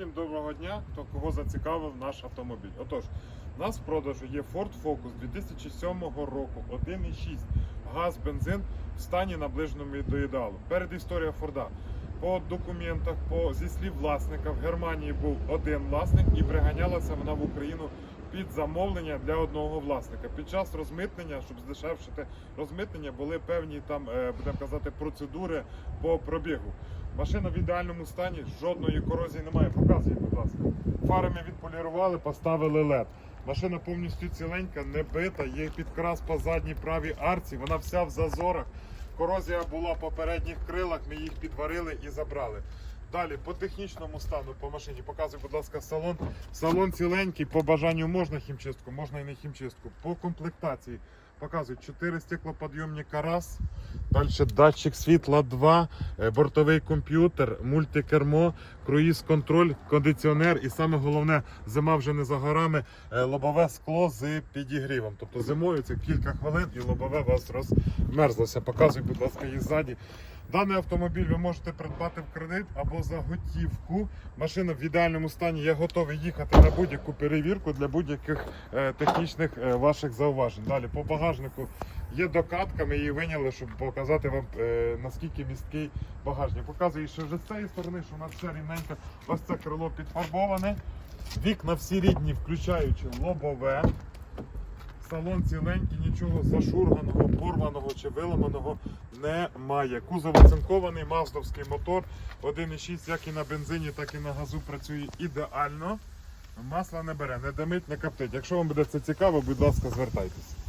Всім доброго дня, хто кого зацікавив наш автомобіль. Отож, у нас в продажу є Ford Focus 2007 року, 1,6 газ, бензин в стані наближеному до ідеалу. Перед історія Форда. По документах, по зі слів власника, в Германії був один власник і приганялася вона в Україну під замовлення для одного власника. Під час розмитнення, щоб здешевшити розмитнення, були певні там, е, будемо казати, процедури по пробігу. Машина в ідеальному стані, жодної корозії немає. Показуй, будь ласка. Фари ми відполірували, поставили LED. Машина повністю ціленька, не бита, є підкрас по задній правій арці, вона вся в зазорах. Корозія була по передніх крилах, ми їх підварили і забрали. Далі по технічному стану по машині показуй, будь ласка, салон. Салон ціленький, по бажанню можна хімчистку, можна і не хімчистку. По комплектації показуй 4 стеклоподйомника раз. Далі датчик світла 2, е, бортовий комп'ютер, мультикермо, круїз-контроль, кондиціонер і саме головне, зима вже не за горами, е, лобове скло з підігрівом. Тобто зимою це кілька хвилин і лобове у вас розмерзлося. Показуй, будь ласка, її ззаді. Даний автомобіль ви можете придбати в кредит або за готівку. Машина в ідеальному стані. Я готовий їхати на будь-яку перевірку для будь-яких е, технічних е, ваших зауважень. Далі по багажнику є докатка, ми її виняли, щоб показати вам е, наскільки місткий багажник. Показую, що вже з цієї сторони, що у нас все рівненько, ось це крило підфарбоване. Вікна всі рідні, включаючи лобове. Салон ціленький, нічого зашурганого, порваного чи виламаного немає. Кузов оцинкований, маздовський мотор 1,6 як і на бензині, так і на газу працює ідеально. Масла не бере, не димить, не коптить. Якщо вам буде це цікаво, будь ласка, звертайтеся.